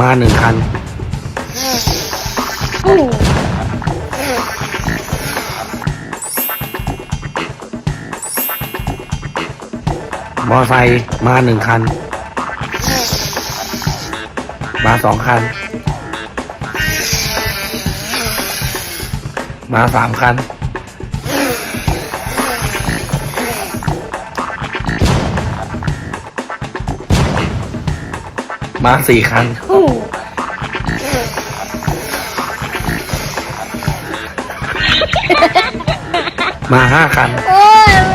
มาหนึ่งคัน มอไซค์มาหนึ่งคัน มาสองคัน มาสามคัน มาสี่คันโอ้มาห้าคัน โอ้ย